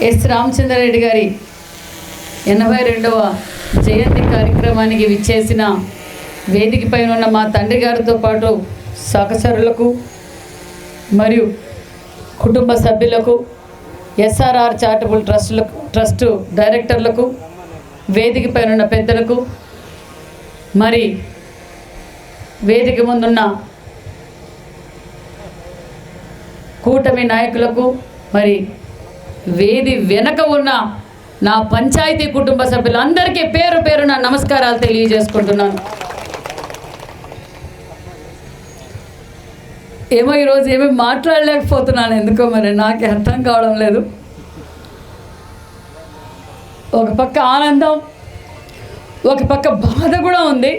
Yes Ramachandra Reddy గారి ఎనభై రెండవ జయంతి కార్యక్రమానికి విచ్చేసిన వేదిక పైన ఉన్న మా తండ్రి గారితో పాటు సహచరులకు మరియు కుటుంబ సభ్యులకు ఎస్ఆర్ఆర్ చారిటబుల్ ట్రస్టులకు ట్రస్టు డైరెక్టర్లకు వేదిక పైన ఉన్న పెద్దలకు మరి వేదిక ముందున్న కూటమి నాయకులకు మరి వేది వెనక ఉన్న నా పంచాయతీ కుటుంబ సభ్యులందరికీ పేరు పేరున నమస్కారాలు తెలియజేసుకుంటున్నాను. ఏమో ఈరోజు ఏమీ మాట్లాడలేకపోతున్నాను. ఎందుకో మరి నాకు అర్థం కావడం లేదు. ఒక పక్క ఆనందం ఒక పక్క బాధ కూడా ఉంది.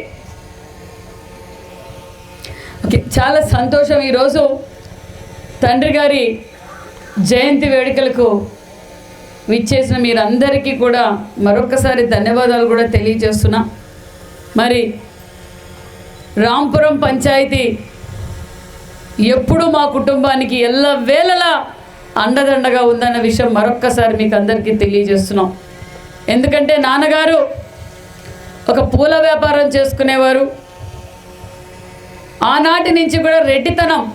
ఓకే చాలా సంతోషం ఈరోజు తండ్రి గారి జయంతి వేడుకలకు విచ్చేసిన మీరందరికీ కూడా మరొకసారి ధన్యవాదాలు కూడా తెలియజేస్తున్నా. మరి రాంపురం పంచాయతీ ఎప్పుడు మా కుటుంబానికి ఎల్ల వేళలా అండదండగా ఉందన్న విషయం మరొక్కసారి మీకు అందరికీ తెలియజేస్తున్నాం. ఎందుకంటే నాన్నగారు ఒక పూల వ్యాపారం చేసుకునేవారు. ఆనాటి నుంచి కూడా రెడ్డితనం.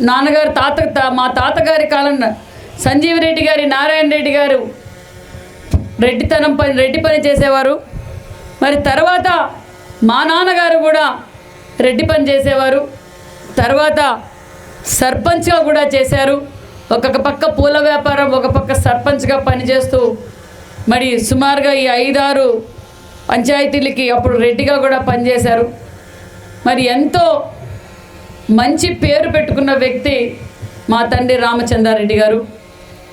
నాన్నగారు తాత తా- మా తాతగారి కాలం సంజీవ్ రెడ్డి గారి నారాయణ రెడ్డి గారు రెడ్డితనం పని రెడ్డి పని చేసేవారు. మరి తర్వాత మా నాన్నగారు కూడా రెడ్డి పని చేసేవారు. తర్వాత సర్పంచ్గా కూడా చేశారు. ఒక్కొక్క పక్క పూల వ్యాపారం ఒక పక్క సర్పంచ్గా పనిచేస్తూ మరి సుమారుగా ఈ ఐదారు పంచాయతీలకి అప్పుడు రెడ్డిగా కూడా పనిచేశారు. మరి ఎంతో మంచి పేరు పెట్టుకున్న వ్యక్తి మా తండ్రి రామచంద్రారెడ్డి గారు.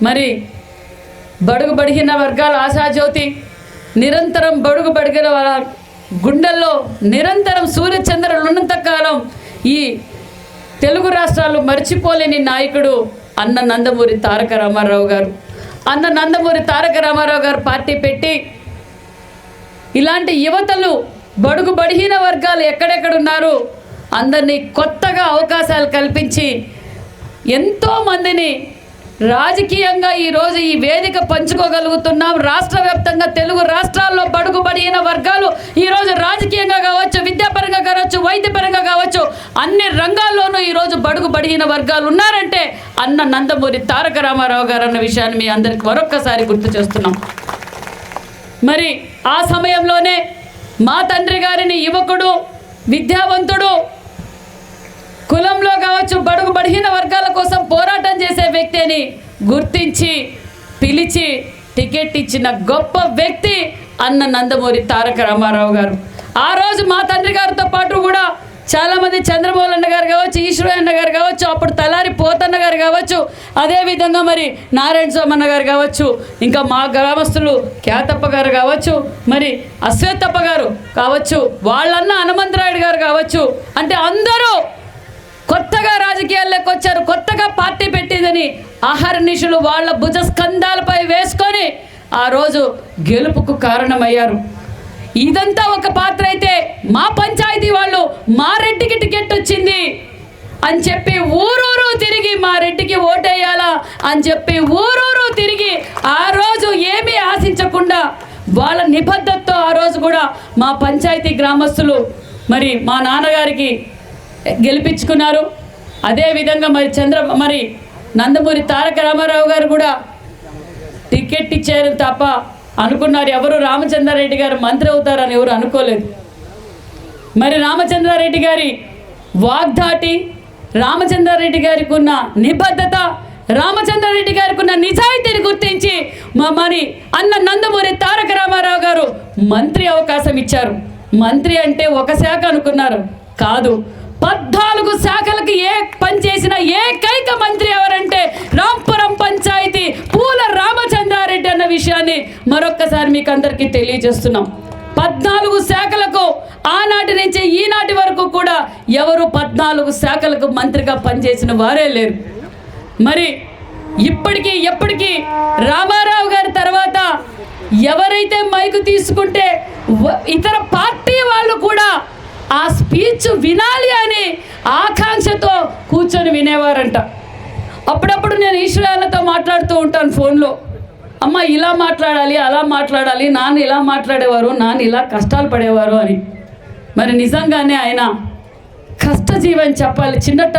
మరి బడుగు బడిగిన వర్గాల ఆశాజ్యోతి నిరంతరం బడుగు బడిగిన వాళ్ళ గుండెల్లో నిరంతరం సూర్యచంద్రులు ఉన్నంత కాలం ఈ తెలుగు రాష్ట్రాలు మర్చిపోలేని నాయకుడు అన్న నందమూరి తారక రామారావు గారు. అన్న నందమూరి తారక రామారావు గారు పార్టీ పెట్టి ఇలాంటి యువతలు బడుగు బడిహీన వర్గాలు ఎక్కడెక్కడున్నారు? అందరినీ కొత్తగా అవకాశాలు కల్పించి ఎంతో మందిని రాజకీయంగా ఈరోజు ఈ వేదిక పంచుకోగలుగుతున్నాం. రాష్ట్ర వ్యాప్తంగా తెలుగు రాష్ట్రాల్లో బడుగు బడిన వర్గాలు ఈరోజు రాజకీయంగా కావచ్చు విద్యాపరంగా కావచ్చు వైద్యపరంగా కావచ్చు అన్ని రంగాల్లోనూ ఈరోజు బడుగు బడిన వర్గాలు ఉన్నారంటే అన్న నందమూరి తారక రామారావు గారు అన్న విషయాన్ని మీ అందరికి మరొక్కసారి గుర్తు చేస్తున్నాం. మరి ఆ సమయంలోనే మా తండ్రి గారిని యువకుడు విద్యావంతుడు కులంలో కావచ్చు బడుగు బడిహీన వర్గాల కోసం పోరాటం చేసే వ్యక్తి అని గుర్తించి పిలిచి టికెట్ ఇచ్చిన గొప్ప వ్యక్తి అన్న నందమూరి తారక రామారావు గారు. ఆ రోజు మా తండ్రి గారితో పాటు కూడా చాలామంది చంద్రమోహన్ అన్న గారు కావచ్చు ఈశ్వరయ్య అన్న గారు కావచ్చు అప్పుడు తలారి పోతన్న గారు కావచ్చు అదేవిధంగా మరి నారాయణ సోమన్న గారు కావచ్చు ఇంకా మా గ్రామస్తులు క్యాతప్ప గారు కావచ్చు మరి అశ్వేతప్ప గారు కావచ్చు వాళ్ళన్న హనుమంతరాయుడు గారు కావచ్చు అంటే అందరూ కొత్తగా రాజకీయాల్లోకి వచ్చారు కొత్తగా పార్టీ పెట్టిందని అహర్నిషులు వాళ్ళ భుజస్కంధాలపై వేసుకొని ఆ రోజు గెలుపుకు కారణమయ్యారు. ఇదంతా ఒక పాత్ర అయితే మా పంచాయతీ వాళ్ళు మా రెడ్డికి టికెట్ వచ్చింది అని చెప్పి ఊరూరు తిరిగి మా రెడ్డికి ఓటేయాలా అని చెప్పి ఊరూరు తిరిగి ఆ రోజు ఏమీ ఆశించకుండా వాళ్ళ నిబద్ధతతో ఆ రోజు కూడా మా పంచాయతీ గ్రామస్తులు మరి మా నాన్నగారికి గెలిపించుకున్నారు. అదేవిధంగా మరి చంద్ర మరి నందమూరి తారక రామారావు గారు కూడా టికెట్ ఇచ్చారు తప్ప అనుకున్నారు. ఎవరు రామచంద్రారెడ్డి గారు మంత్రి అవుతారని ఎవరు అనుకోలేదు. మరి రామచంద్రారెడ్డి గారి వాగ్దాటి రామచంద్రారెడ్డి గారికి ఉన్న నిబద్ధత రామచంద్రారెడ్డి గారికి ఉన్న నిజాయితీని గుర్తించి మా మరి అన్న నందమూరి తారక రామారావు గారు మంత్రి అవకాశం ఇచ్చారు. మంత్రి అంటే ఒక శాఖ అనుకున్నారు. కాదు పద్నాలుగు శాఖలకు ఏ పని చేసిన ఏకైక మంత్రి ఎవరంటే రాంపురం పంచాయతీ పూల రామచంద్రారెడ్డి అన్న విషయాన్ని మరొక్కసారి మీకు అందరికీ తెలియజేస్తున్నాం. పద్నాలుగు శాఖలకు ఆనాటి నుంచి ఈనాటి వరకు కూడా ఎవరు పద్నాలుగు శాఖలకు మంత్రిగా పనిచేసిన వారే లేరు. మరి ఇప్పటికీ ఎప్పటికీ రామారావు గారి తర్వాత ఎవరైతే మైకు తీసుకుంటే ఇతర పార్టీ వాళ్ళు కూడా ఆ స్పీచ్ వినాలి అని ఆకాంక్షతో కూర్చొని వినేవారంట. అప్పుడప్పుడు నేను ఈశ్వరాలతో మాట్లాడుతూ ఉంటాను ఫోన్లో. అమ్మ ఇలా మాట్లాడాలి అలా మాట్లాడాలి నాన్న ఇలా మాట్లాడేవారు నాన్న ఇలా కష్టాలు పడేవారు అని. మరి నిజంగానే ఆయన కష్టజీవని చెప్పాలి. చిన్నట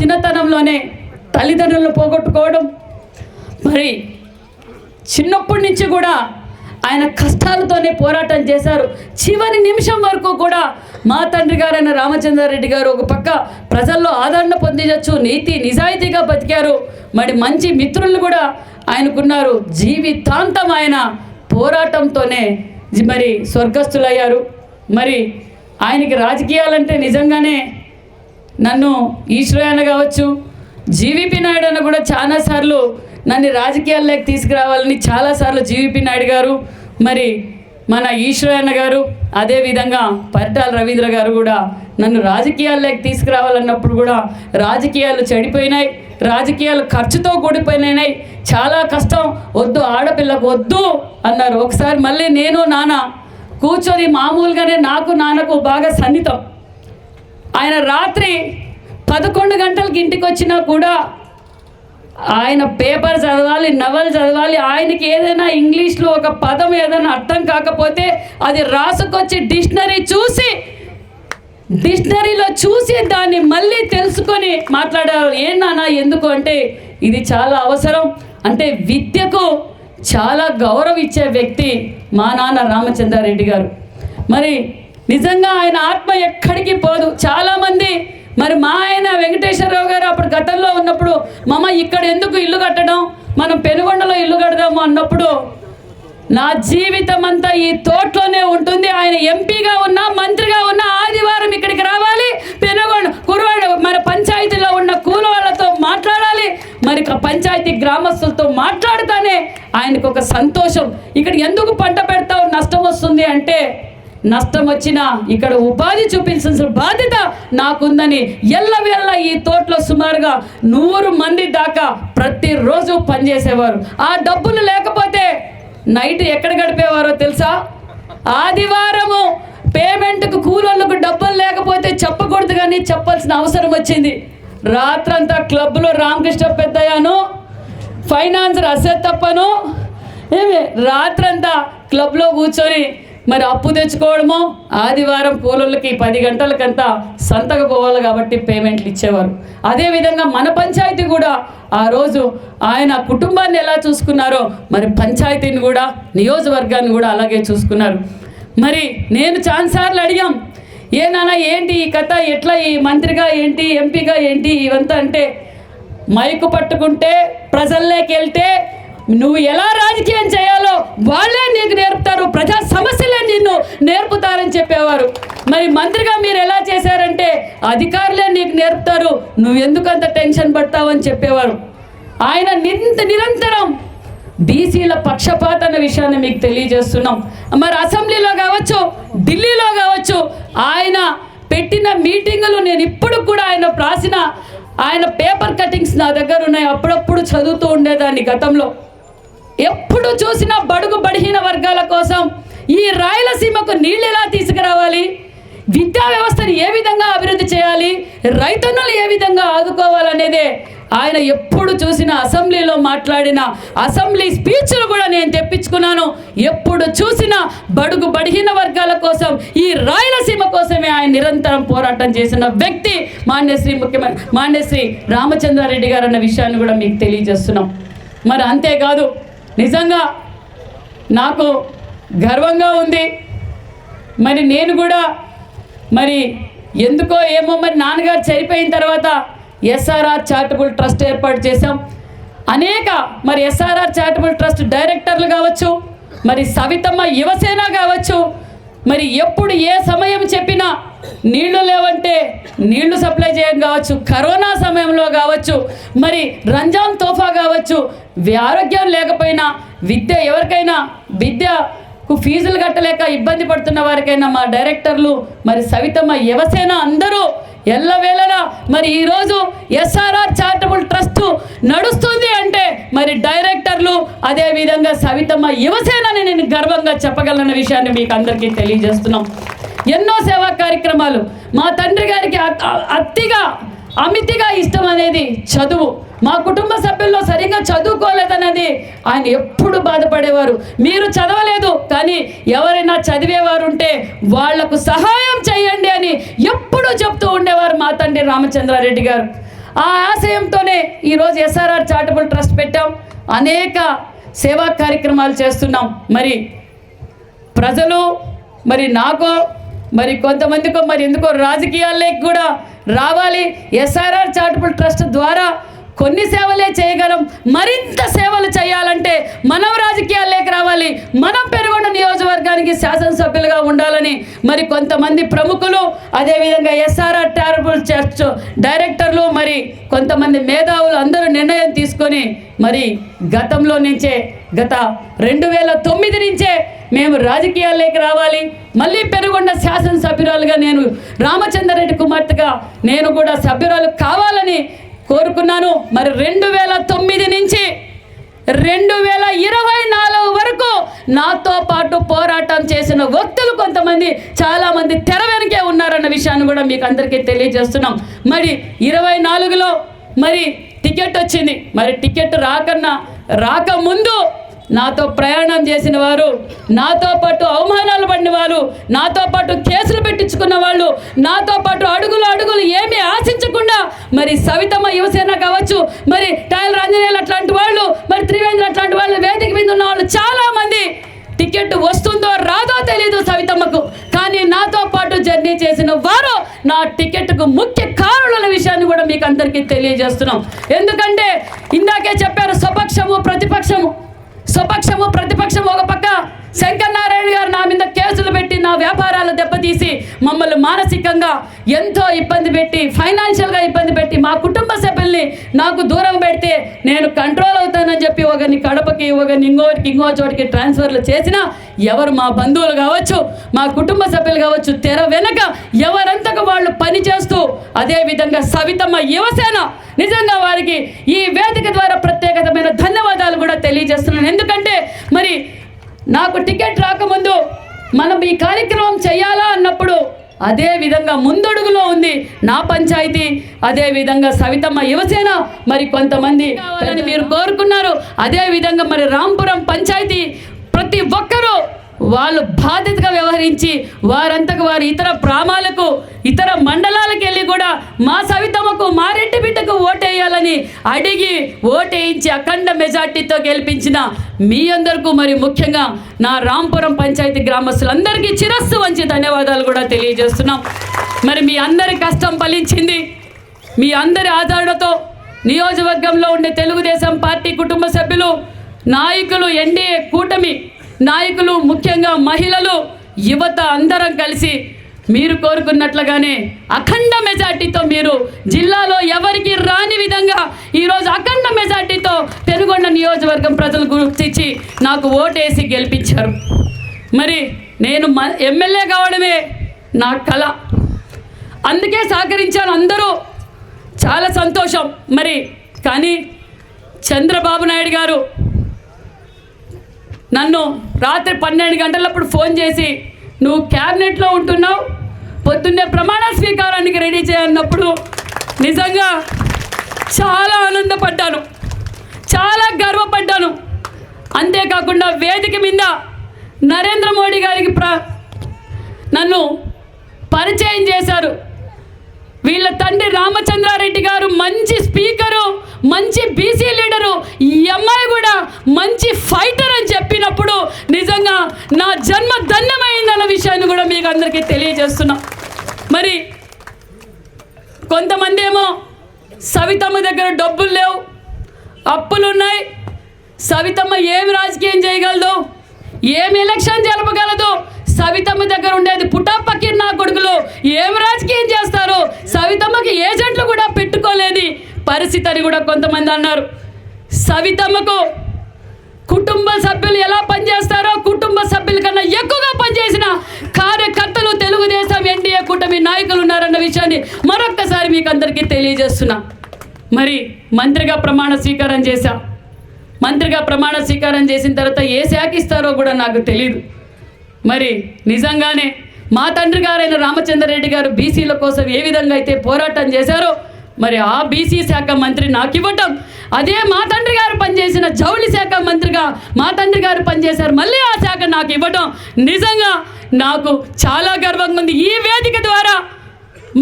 చిన్నతనంలోనే తల్లిదండ్రులను పోగొట్టుకోవడం. మరి చిన్నప్పటి నుంచి కూడా ఆయన కష్టాలతోనే పోరాటం చేశారు. చివరి నిమిషం వరకు కూడా మా తండ్రి గారైన రామచంద్రారెడ్డి గారు ఒక పక్క ప్రజల్లో ఆదరణ పొందించచ్చు నీతి నిజాయితీగా బతికారు. మరి మంచి మిత్రులు కూడా ఆయనకున్నారు. జీవితాంతం ఆయన పోరాటంతోనే మరి స్వర్గస్థులయ్యారు. మరి ఆయనకి రాజకీయాలంటే నిజంగానే నన్ను ఈశ్వరయ్య కావచ్చు జీవీపీ నాయుడు అన్న కూడా చాలాసార్లు నన్ను రాజకీయాల్లోకి తీసుకురావాలని చాలాసార్లు జీవీపీ నాయుడు గారు మరి మన ఈశ్వరన్న గారు అదేవిధంగా పరిటాల రవీంద్ర గారు కూడా నన్ను రాజకీయాల్లోకి తీసుకురావాలన్నప్పుడు కూడా రాజకీయాలు చెడిపోయినాయి రాజకీయాలు ఖర్చుతో కూడిపోయినాయి చాలా కష్టం వద్దు ఆడపిల్లకు వద్దు అన్నారు. ఒకసారి మళ్ళీ నేను నాన్న కూర్చొని మామూలుగానే నాకు నాన్నకు బాగా సన్నిహితం. ఆయన రాత్రి పదకొండు గంటలకి ఇంటికి వచ్చినా కూడా ఆయన పేపర్ చదవాలి నవల్ చదవాలి ఆయనకి ఏదైనా ఇంగ్లీష్లో ఒక పదం ఏదైనా అర్థం కాకపోతే అది రాసుకొచ్చి డిక్షనరీ చూసి డిక్షనరీలో చూసి దాన్ని మళ్ళీ తెలుసుకొని మాట్లాడారు. ఏం నానా ఎందుకు? అంటే ఇది చాలా అవసరం. అంటే విద్యకు చాలా గౌరవం ఇచ్చే వ్యక్తి మా నాన్న రామచంద్రారెడ్డి గారు. మరి నిజంగా ఆయన ఆత్మ ఎక్కడికి పోదు. చాలామంది మరి మా ఆయన వెంకటేశ్వరరావు గారు అప్పుడు గతంలో ఉన్నప్పుడు మామ ఇక్కడ ఎందుకు ఇల్లు కట్టడం? మనం పెనుగొండలో ఇల్లు కడదాము అన్నప్పుడు నా జీవితం అంతా ఈ తోటలోనే ఉంటుంది. ఆయన ఎంపీగా ఉన్నా మంత్రిగా ఉన్నా ఆదివారం ఇక్కడికి రావాలి. పెనుగొండ కురవాడ మన పంచాయతీలో ఉన్న కూలవాళ్ళతో మాట్లాడాలి. మరి ఒక పంచాయతీ గ్రామస్తులతో మాట్లాడుతానే ఆయనకు ఒక సంతోషం. ఇక్కడ ఎందుకు పంట పెడతావు? నష్టం వస్తుంది అంటే నష్టం వచ్చినా ఇక్కడ ఉపాధి చూపించాల్సిన బాధ్యత నాకుందని ఎల్లవేళ ఈ తోటలో సుమారుగా నూరు మంది దాకా ప్రతిరోజు పనిచేసేవారు. ఆ డబ్బులు లేకపోతే నైట్ ఎక్కడ గడిపేవారో తెలుసా? ఆదివారము పేమెంట్కు కూలోళ్ళకు డబ్బులు లేకపోతే చెప్పకూడదు కానీ చెప్పాల్సిన అవసరం వచ్చింది. రాత్రంతా క్లబ్లో రామకృష్ణ పెద్దయ్యాను ఫైనాన్సర్ అసెత్తప్పను ఏమి? రాత్రంతా క్లబ్లో కూర్చొని మరి అప్పు తెచ్చుకోవడమో ఆదివారం కూలోళ్ళకి పది గంటలకంతా సంతకు పోవాలి కాబట్టి పేమెంట్లు ఇచ్చేవారు. అదేవిధంగా మన పంచాయతీ కూడా ఆ రోజు ఆయన కుటుంబాన్ని ఎలా చూసుకున్నారో మరి పంచాయతీని కూడా నియోజకవర్గాన్ని కూడా అలాగే చూసుకున్నారు. మరి నేను చాలాసార్లు అడిగాం ఏ నాన్న ఏంటి ఈ కథ? ఎట్లా ఈ మంత్రిగా ఏంటి ఎంపీగా ఏంటి? ఇవంతా అంటే మైకు పట్టుకుంటే ప్రజల్లోకి వెళ్తే నువ్వు ఎలా రాజకీయం చేయాలో వాళ్ళే నీకు నేర్పుతారు. ప్రజా సమస్యలే నిన్ను నేర్పుతారని చెప్పేవారు. మరి మంత్రిగా మీరు ఎలా చేశారంటే అధికారులే నీకు నేర్పుతారు. నువ్వు ఎందుకు అంత టెన్షన్ పడతావని చెప్పేవారు. ఆయన నింత నిరంతరం బీసీల పక్షపాత అన్న విషయాన్ని మీకు తెలియజేస్తున్నాం. మరి అసెంబ్లీలో కావచ్చు ఢిల్లీలో కావచ్చు ఆయన పెట్టిన మీటింగులు నేను ఇప్పుడు కూడా ఆయన రాసిన ఆయన పేపర్ కటింగ్స్ నా దగ్గర ఉన్నాయి. అప్పుడప్పుడు చదువుతూ ఉండేదాన్ని గతంలో. ఎప్పుడు చూసినా బడుగు బడిహీన వర్గాల కోసం ఈ రాయలసీమకు నీళ్ళు ఎలా తీసుకురావాలి? విద్యా వ్యవస్థను ఏ విధంగా అభివృద్ధి చేయాలి? రైతన్నులు ఏ విధంగా ఆదుకోవాలనేదే ఆయన ఎప్పుడు చూసిన అసెంబ్లీలో మాట్లాడిన అసెంబ్లీ స్పీచ్లు కూడా నేను తెప్పించుకున్నాను. ఎప్పుడు చూసిన బడుగు బడిహీన వర్గాల కోసం ఈ రాయలసీమ కోసమే ఆయన నిరంతరం పోరాటం చేసిన వ్యక్తి మాన్యశ్రీ ముఖ్యమంత్రి మాన్యశ్రీ రామచంద్రారెడ్డి గారు అన్న విషయాన్ని కూడా మీకు తెలియజేస్తున్నాం. మరి అంతేకాదు నిజంగా నాకు గర్వంగా ఉంది. మరి నేను కూడా మరి ఎందుకో ఏమో మరి నాన్నగారు చనిపోయిన తర్వాత ఎస్ఆర్ఆర్ చారిటబుల్ ట్రస్ట్ ఏర్పాటు చేశాం. అనేక మరి ఎస్ఆర్ఆర్ చారిటబుల్ ట్రస్ట్ డైరెక్టర్లు కావచ్చు మరి సవితమ్మ యువసేన కావచ్చు మరి ఎప్పుడు ఏ సమయం చెప్పినా నీళ్ళు లేవంటే నీళ్ళు సప్లై చేయడం కావచ్చు కరోనా సమయంలో కావచ్చు మరి రంజాన్ తోఫా కావచ్చు ఆరోగ్యం లేకపోయినా విద్య ఎవరికైనా విద్యకు ఫీజులు కట్టలేక ఇబ్బంది పడుతున్న వారికైనా మా డైరెక్టర్లు మరి సవితమ్మ యువసేన అందరూ ఎల్లవేళలా మరి ఈరోజు ఎస్ఆర్ఆర్ చారిటబుల్ ట్రస్ట్ నడుస్తుంది అంటే మరి డైరెక్టర్లు అదేవిధంగా సవితమ్మ యువసేనని నేను గర్వంగా చెప్పగలన్న విషయాన్ని మీకు అందరికీ తెలియజేస్తున్నాం. ఎన్నో సేవా కార్యక్రమాలు. మా తండ్రి గారికి అతిగా అమితిగా ఇష్టం అనేది చదువు. మా కుటుంబ సభ్యుల్లో సరిగ్గా చదువుకోలేదన్నది ఆయన ఎప్పుడు బాధపడేవారు. మీరు చదవలేదు కానీ ఎవరైనా చదివేవారు ఉంటే వాళ్ళకు సహాయం చేయండి అని ఎప్పుడూ చెప్తూ ఉండేవారు మా తండ్రి రామచంద్రారెడ్డి గారు. ఆ ఆశయంతోనే ఈరోజు ఎస్ఆర్ఆర్ చారిటబుల్ ట్రస్ట్ పెట్టాం. అనేక సేవా కార్యక్రమాలు చేస్తున్నాం. మరి ప్రజలు మరి నాకో మరి కొంతమందికో మరి ఎందుకో రాజకీయాల్లోకి కూడా రావాలి. ఎస్ఆర్ఆర్ చారిటబుల్ ట్రస్ట్ ద్వారా కొన్ని సేవలే చేయగలం మరింత సేవలు చేయాలంటే మనం రాజకీయాల్లోకి రావాలి. మనం పెరుగొండ నియోజకవర్గానికి శాసనసభ్యులుగా ఉండాలని మరి కొంతమంది ప్రముఖులు అదేవిధంగా ఎస్ఆర్ఆర్ టారబుల్ చర్చ్ డైరెక్టర్లు మరి కొంతమంది మేధావులు అందరూ నిర్ణయం తీసుకొని మరి గతంలో నుంచే గత రెండు వేల తొమ్మిది నుంచే మేము రాజకీయాల్లోకి రావాలి. మళ్ళీ పెరుగున్న శాసనసభ్యురాలుగా నేను రామచంద్రరెడ్డి కుమార్తెగా నేను కూడా సభ్యురాలు కావాలని కోరుకున్నాను. మరి రెండు వేల తొమ్మిది నుంచి రెండు వేల ఇరవై నాలుగు వరకు నాతో పాటు పోరాటం చేసిన వ్యక్తులు కొంతమంది చాలామంది తెర వెనకే ఉన్నారన్న విషయాన్ని కూడా మీకు అందరికీ తెలియజేస్తున్నాం. మరి ఇరవై నాలుగులో మరి టికెట్ వచ్చింది. మరి టికెట్ రాకన్నా రాకముందు నాతో ప్రయాణం చేసిన వారు నాతో పాటు అవమానాలు పడిన వారు నాతో పాటు కేసులు పెట్టించుకున్న వాళ్ళు నాతో పాటు అడుగులు అడుగులు ఏమీ ఆశించకుండా మరి సవితమ్మ యువసేన కావచ్చు మరి టైల్ రంజనేయులు అట్లాంటి వాళ్ళు మరి త్రివేంద్ర అట్లాంటి వాళ్ళు వేదిక మీద ఉన్న వాళ్ళు చాలా మంది టికెట్ వస్తుందో రాదో తెలియదు సవితమ్మకు. కానీ నాతో పాటు జర్నీ చేసిన వారు నా టికెట్కు ముఖ్య కారణాల విషయాన్ని కూడా మీకు అందరికీ తెలియజేస్తున్నాం. ఎందుకంటే ఇందాకే చెప్పారు స్వపక్షము ప్రతిపక్షము. స్వపక్షము ప్రతిపక్షము ఒక పక్క. శంకర్ నారాయణ గారు నా మీద కేసులు పెట్టి నా వ్యాపారం తీసి మమ్మల్ని మానసికంగా ఎంతో ఇబ్బంది పెట్టి ఫైనాన్షియల్గా ఇబ్బంది పెట్టి మా కుటుంబ సభ్యుల్ని నాకు దూరం పెడితే నేను కంట్రోల్ అవుతానని చెప్పి ఒకరిని కడపకి ఒకరిని ఇంకోటికి ఇంకో చోటికి ట్రాన్స్ఫర్లు చేసినా ఎవరు మా బంధువులు కావచ్చు మా కుటుంబ సభ్యులు కావచ్చు తెర వెనక ఎవరంతకు వాళ్ళు పని చేస్తూ సవితమ్మ యువసేన నిజంగా వారికి ఈ వేదిక ద్వారా ప్రత్యేకతమైన ధన్యవాదాలు కూడా తెలియజేస్తున్నాను. ఎందుకంటే మరి నాకు టికెట్ రాకముందు మనం ఈ కార్యక్రమం చేయాలా అన్నప్పుడు అదే విధంగా ముందడుగులో ఉంది నా పంచాయతీ అదే విధంగా సవితమ్మ యువసేన మరి కొంతమంది మీరు కోరుకున్నారు. అదే విధంగా మరి రాంపురం పంచాయతీ ప్రతి ఒక్కరూ వాళ్ళు బాధ్యతగా వ్యవహరించి వారంతకు వారి ఇతర గ్రామాలకు ఇతర మండలాలకు వెళ్ళి కూడా మా సవితమ్మకు మా రెడ్డి బిడ్డకు ఓటేయాలని అడిగి ఓటేయించి అఖండ మెజార్టీతో గెలిపించిన మీ అందరికీ మరి ముఖ్యంగా నా రాంపురం పంచాయతీ గ్రామస్తులందరికీ చిరస్సు వంచి ధన్యవాదాలు కూడా తెలియజేస్తున్నాం. మరి మీ అందరి కష్టం ఫలించింది. మీ అందరి ఆదరణతో నియోజకవర్గంలో ఉండే తెలుగుదేశం పార్టీ కుటుంబ సభ్యులు నాయకులు ఎన్డీఏ కూటమి నాయకులు ముఖ్యంగా మహిళలు యువత అందరం కలిసి మీరు కోరుకున్నట్లుగానే అఖండ మెజార్టీతో మీరు జిల్లాలో ఎవరికి రాని విధంగా ఈరోజు అఖండ మెజార్టీతో పెనుగొండ నియోజకవర్గం ప్రజలు గుర్తించి నాకు ఓటేసి గెలిపించారు. మరి నేను మ ఎమ్మెల్యే కావడమే నా కళ. అందుకే సహకరించాను అందరూ. చాలా సంతోషం. మరి కానీ చంద్రబాబు నాయుడు గారు నన్ను రాత్రి పన్నెండు గంటలప్పుడు ఫోన్ చేసి నువ్వు క్యాబినెట్లో ఉంటున్నావు? పొద్దున్నే ప్రమాణ స్వీకారానికి రెడీ చేయన్నప్పుడు నిజంగా చాలా ఆనందపడ్డాను. చాలా గర్వపడ్డాను. అంతేకాకుండా వేదిక మీద నరేంద్ర మోడీ గారికి ప్ర నన్ను పరిచయం చేశారు. వీళ్ళ తండ్రి రామచంద్రారెడ్డి గారు మంచి స్పీకరు. మంచి బీసీ లీడరు ఈ అమ్మాయి కూడా మంచి ఫైటర్ అని చెప్పినప్పుడు నిజంగా నా జన్మ ధన్యమైందన్న విషయాన్ని కూడా మీకు అందరికీ తెలియజేస్తున్నా. మరి కొంతమంది ఏమో సవితమ్మ దగ్గర డబ్బులు లేవు అప్పులు ఉన్నాయి సవితమ్మ ఏమి రాజకీయం చేయగలదు ఏమి ఎలక్షన్ జరపగలదు సవితమ్మ దగ్గర ఉండేది పుట్టపక్కిన నా కొడుకులు ఏం రాజకీయం చేస్తారు సవితమ్మకి ఏజెంట్లు కూడా పెట్టుకోలేని పరిస్థితి అని కూడా కొంతమంది అన్నారు. సవితమ్మకు కుటుంబ సభ్యులు ఎలా పనిచేస్తారో కుటుంబ సభ్యుల కన్నా ఎక్కువగా పనిచేసిన కార్యకర్తలు తెలుగుదేశం ఎన్డీఏ కూటమి నాయకులు ఉన్నారన్న విషయాన్ని మరొక్కసారి మీకు అందరికీ తెలియజేస్తున్నా. మరి మంత్రిగా ప్రమాణ స్వీకారం చేశా. మంత్రిగా ప్రమాణ స్వీకారం చేసిన తర్వాత ఏ శాఖ ఇస్తారో కూడా నాకు తెలియదు మరి నిజంగానే మా తండ్రి గారైన రామచంద్రరెడ్డి గారు బీసీల కోసం ఏ విధంగా అయితే పోరాటం చేశారో మరి ఆ బీసీ శాఖ మంత్రి నాకు ఇవ్వటం. అదే మా తండ్రి గారు పనిచేసిన జౌళి శాఖ మంత్రిగా మా తండ్రి గారు పనిచేశారు. మళ్ళీ ఆ శాఖ నాకు ఇవ్వటం. నిజంగా నాకు చాలా గర్వంగా ఉంది. ఈ వేదిక ద్వారా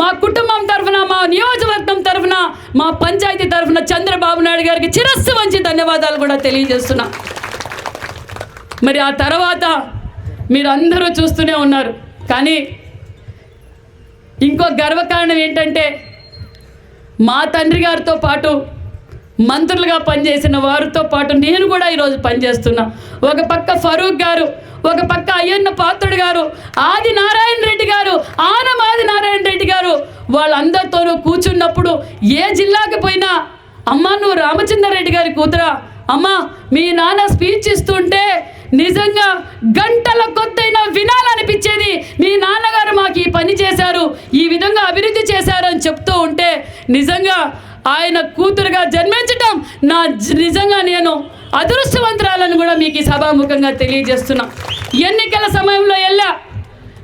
మా కుటుంబం తరఫున మా నియోజకవర్గం తరఫున మా పంచాయతీ తరఫున చంద్రబాబు నాయుడు గారికి చిరస్సు మంచి ధన్యవాదాలు కూడా తెలియజేస్తున్నా. మరి ఆ తర్వాత మీరు అందరూ చూస్తూనే ఉన్నారు. కానీ ఇంకో గర్వకారణం ఏంటంటే మా తండ్రి గారితో పాటు మంత్రులుగా పనిచేసిన వారితో పాటు నేను కూడా ఈరోజు పనిచేస్తున్నా. ఒక పక్క ఫరూక్ గారు ఒక పక్క అయ్యన్న పాత్రుడు గారు ఆది నారాయణ రెడ్డి గారు ఆనం ఆది నారాయణ రెడ్డి గారు వాళ్ళందరితోనూ కూర్చున్నప్పుడు ఏ జిల్లాకి పోయినా అమ్మ నువ్వు రామచంద్రారెడ్డి గారి కూతురా అమ్మ మీ నాన్న స్పీచ్ ఇస్తుంటే నిజంగా గంటల కొద్దైనా వినాలనిపించేది మీ నాన్నగారు మాకు ఈ పని చేశారు ఈ విధంగా అభివృద్ధి చేశారు అని చెప్తూ ఉంటే నిజంగా ఆయన కూతురుగా జన్మించటం నా నిజంగా నేను అదృష్టవంతురాలను కూడా మీకు ఈ సభాముఖంగా తెలియజేస్తున్నా. ఎన్నికల సమయంలో వెళ్ళా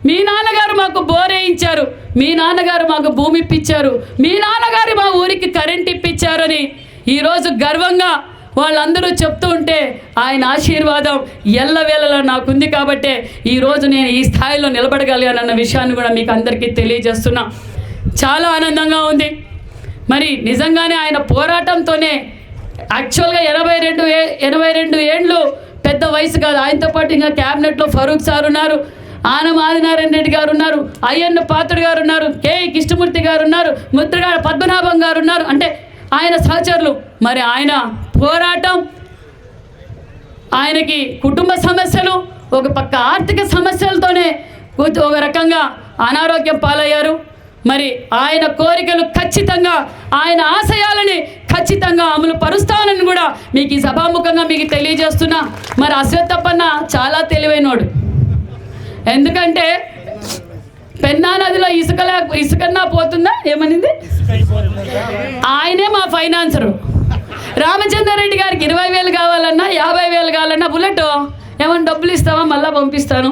మీ నాన్నగారు మాకు బోరేయించారు మీ నాన్నగారు మాకు భూమి ఇప్పించారు మీ నాన్నగారు మా ఊరికి కరెంట్ ఇప్పించారని ఈరోజు గర్వంగా వాళ్ళందరూ చెప్తూ ఉంటే ఆయన ఆశీర్వాదం ఎల్లవేళలా నాకుంది కాబట్టే ఈరోజు నేను ఈ స్థాయిలో నిలబడగలిగానన్న విషయాన్ని కూడా మీకు అందరికీ తెలియజేస్తున్నా. చాలా ఆనందంగా ఉంది. మరి నిజంగానే ఆయన పోరాటంతోనే యాక్చువల్గా ఎనభై రెండు ఏ ఎనభై రెండు ఏండ్లు పెద్ద వయసు కాదు. ఆయనతో పాటు ఇంకా క్యాబినెట్లో ఫరూక్ సార్ ఉన్నారు ఆనం ఆదినారాయణ రెడ్డి గారు ఉన్నారు అయ్యన్న పాత్రుడు గారు ఉన్నారు కే. కృష్ణమూర్తి గారు ఉన్నారు ముద్రగాడ పద్మనాభం గారు ఉన్నారు. అంటే ఆయన సహచరులు మరి ఆయన పోరాటం ఆయనకి కుటుంబ సమస్యలు ఒక పక్క ఆర్థిక సమస్యలతోనే ఒక రకంగా అనారోగ్యం పాలయ్యారు. మరి ఆయన కోరికలు ఖచ్చితంగా ఆయన ఆశయాలని ఖచ్చితంగా అమలు పరుస్తానని కూడా మీకు ఈ సభాముఖంగా మీకు తెలియజేస్తున్నా. మరి అశ్వత్థప్పన్న చాలా తెలివైనోడు. ఎందుకంటే పెన్నా నదిలో ఇసుకలా ఇసుకన్నా పోతుందా? ఏమనింది? ఆయనే మా ఫైనాన్సరు. రామచంద్రారెడ్డి గారికి ఇరవై వేలు కావాలన్నా యాభై వేలు కావాలన్నా బుల్లెట్ ఏమన్నా డబ్బులు ఇస్తావా? మళ్ళీ పంపిస్తాను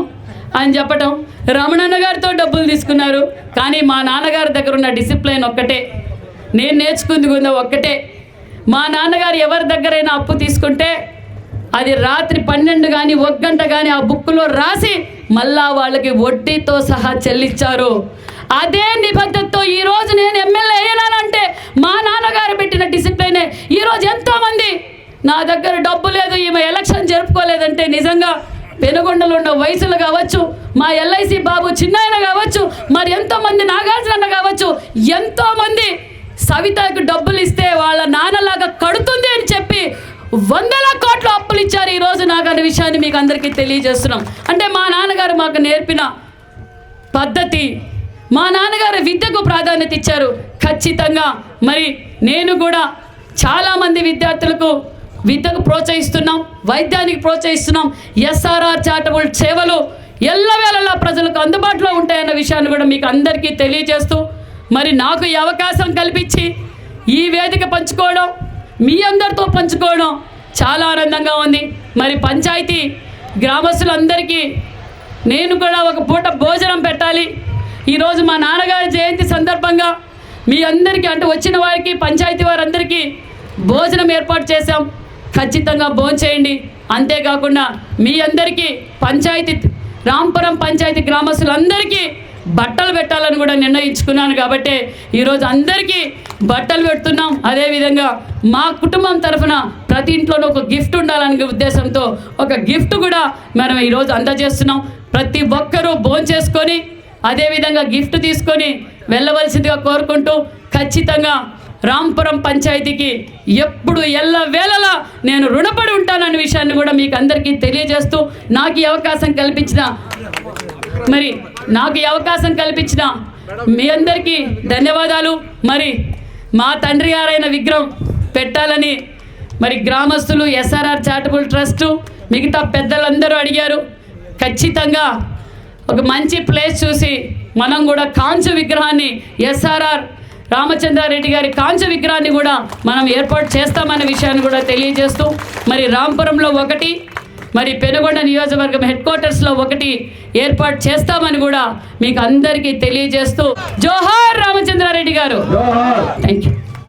అని చెప్పటం. రమణన్న గారితో డబ్బులు తీసుకున్నారు. కానీ మా నాన్నగారి దగ్గర ఉన్న డిసిప్లిన్ ఒక్కటే. నేను నేర్చుకుంది కూడా ఒక్కటే. మా నాన్నగారు ఎవరి దగ్గరైనా అప్పు తీసుకుంటే అది రాత్రి పన్నెండు కానీ ఒక గంట కానీ ఆ బుక్లో రాసి మళ్ళా వాళ్ళకి వడ్డీతో సహా చెల్లించారు. అదే నిబద్ధతతో ఈ రోజు నేను ఎమ్మెల్యే అయ్యానంటే మా నాన్నగారు పెట్టిన డిసిప్లినే. ఈరోజు ఎంతోమంది నా దగ్గర డబ్బు లేదు ఈమె ఎలక్షన్ జరుపుకోలేదంటే నిజంగా పెనుగొండలో ఉన్న వయసులు కావచ్చు మా ఎల్ఐసి బాబు చిన్నాయన కావచ్చు మరి ఎంతోమంది నాగార్జున కావచ్చు ఎంతోమంది సవితకు డబ్బులు ఇస్తే వాళ్ళ నాన్నలాగా కడుతుంది అని చెప్పి వందల కోట్ల అప్పులు ఇచ్చారు ఈరోజు నాకు అనే విషయాన్ని మీకు అందరికీ తెలియజేస్తున్నాం. అంటే మా నాన్నగారు మాకు నేర్పిన పద్ధతి మా నాన్నగారు విద్యకు ప్రాధాన్యత ఇచ్చారు. ఖచ్చితంగా. మరి నేను కూడా చాలామంది విద్యార్థులకు విద్యకు ప్రోత్సహిస్తున్నాం వైద్యానికి ప్రోత్సహిస్తున్నాం. ఎస్ఆర్ఆర్ చారిటబుల్ సేవలు ఎల్లవేళలా ప్రజలకు అందుబాటులో ఉంటాయన్న విషయాన్ని కూడా మీకు అందరికీ తెలియజేస్తూ మరి నాకు ఈ అవకాశం కల్పించి ఈ వేదిక పంచుకోవడం మీ అందరితో పంచుకోవడం చాలా ఆనందంగా ఉంది. మరి పంచాయతీ గ్రామస్తులందరికీ నేను కూడా ఒక పూట భోజనం పెట్టాలి. ఈరోజు మా నాన్నగారి జయంతి సందర్భంగా మీ అందరికీ అంటే వచ్చిన వారికి పంచాయతీ వారందరికీ భోజనం ఏర్పాటు చేశాం. ఖచ్చితంగా భోంచేయండి అంతేకాకుండా మీ అందరికీ పంచాయతీ రాంపురం పంచాయతీ గ్రామస్తులందరికీ బట్టలు పెట్టాలని కూడా నిర్ణయించుకున్నాను కాబట్టి ఈరోజు అందరికీ బట్టలు పెడుతున్నాం. అదేవిధంగా మా కుటుంబం తరఫున ప్రతి ఇంట్లోనూ ఒక గిఫ్ట్ ఉండాలనే ఉద్దేశంతో ఒక గిఫ్ట్ కూడా మనం ఈరోజు అందజేస్తున్నాం. ప్రతి ఒక్కరూ భోంచేసుకొని అదేవిధంగా గిఫ్ట్ తీసుకొని వెళ్ళవలసిందిగా కోరుకుంటూ ఖచ్చితంగా రాంపురం పంచాయతీకి ఎప్పుడు ఎల్ల వేళలా నేను రుణపడి ఉంటానన్న విషయాన్ని కూడా మీకు అందరికీ తెలియజేస్తూ నాకు ఈ అవకాశం కల్పించిన మరి నాకు ఈ అవకాశం కల్పించిన మీ అందరికీ ధన్యవాదాలు. మరి మా తండ్రి గారైన విగ్రహం పెట్టాలని మరి గ్రామస్తులు ఎస్ఆర్ఆర్ చారిటబుల్ ట్రస్టు మిగతా పెద్దలందరూ అడిగారు. ఖచ్చితంగా ఒక మంచి ప్లేస్ చూసి మనం కూడా కాంచు విగ్రహాన్ని ఎస్ఆర్ఆర్ రామచంద్రారెడ్డి గారి కాంచు విగ్రహాన్ని కూడా మనం ఏర్పాటు చేస్తామనే విషయాన్ని కూడా తెలియజేస్తూ మరి రాంపురంలో ఒకటి మరి పెనుగొండ నియోజకవర్గం హెడ్ క్వార్టర్స్లో ఒకటి ఏర్పాటు చేస్తామని కూడా మీకు అందరికీ తెలియజేస్తూ జోహార్ రామచంద్రారెడ్డి గారు. Thank you